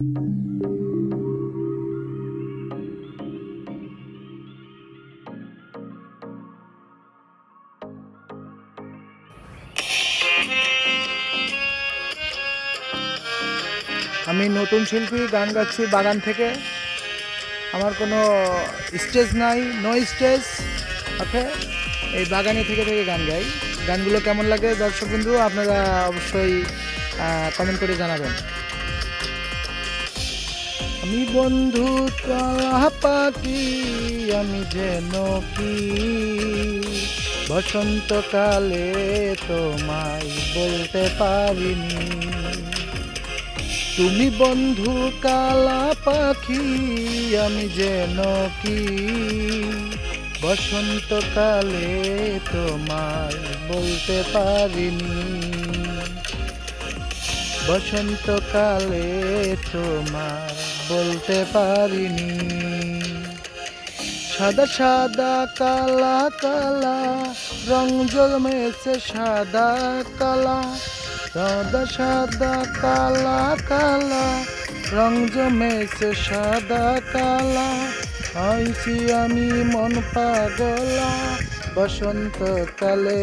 আমি নতুন শিল্পী গান গাচ্ছি বাগান থেকে। আমার কোনো স্টেজ নাই নো স্টেজ ওকে এই বাগানে থেকে থেকে গান গাই। গানগুলো কেমন লাগে দর্শক বিন্দু আপনারা অবশ্যই কমেন্ট করে জানাবেন। আমি বন্ধু পাখি, আমি যেন কি? বসন্তকালে তোমায় বলতে পারিনি। তুমি বন্ধু, কালা পাখি, আমি যেন কি? বসন্তকালে তোমায় বলতে পারিনি। বসন্তকালে তোমার বলতে পারিনি। সাদা সাদা, কালা কালা, রং জমেছে সাদা, কালা। সাদা সাদা, কালা কালা, রং জমেছে সাদা, কালা। আইছি আমি মন পাগলা, বসন্তকালে।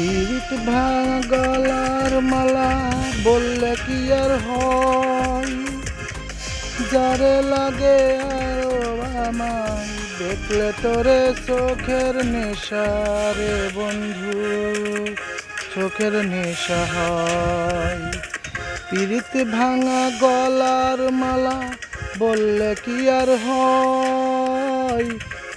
পিরিত ভাঙা গলার মালা বললে কি আর হয়? যারে লাগে আরও আমায় দেখলে তোরে চোখের নেশা রে বন্ধু, চোখের নেশা হয়। পিরিত ভাঙা গলার মালা বললে কি আর হয়?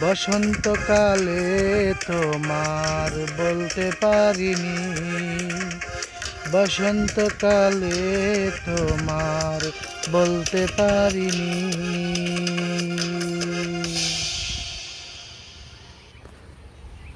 বসন্তকালে তোমার বলতে পারিনি। বসন্তকালে তোমার বলতে পারিনি।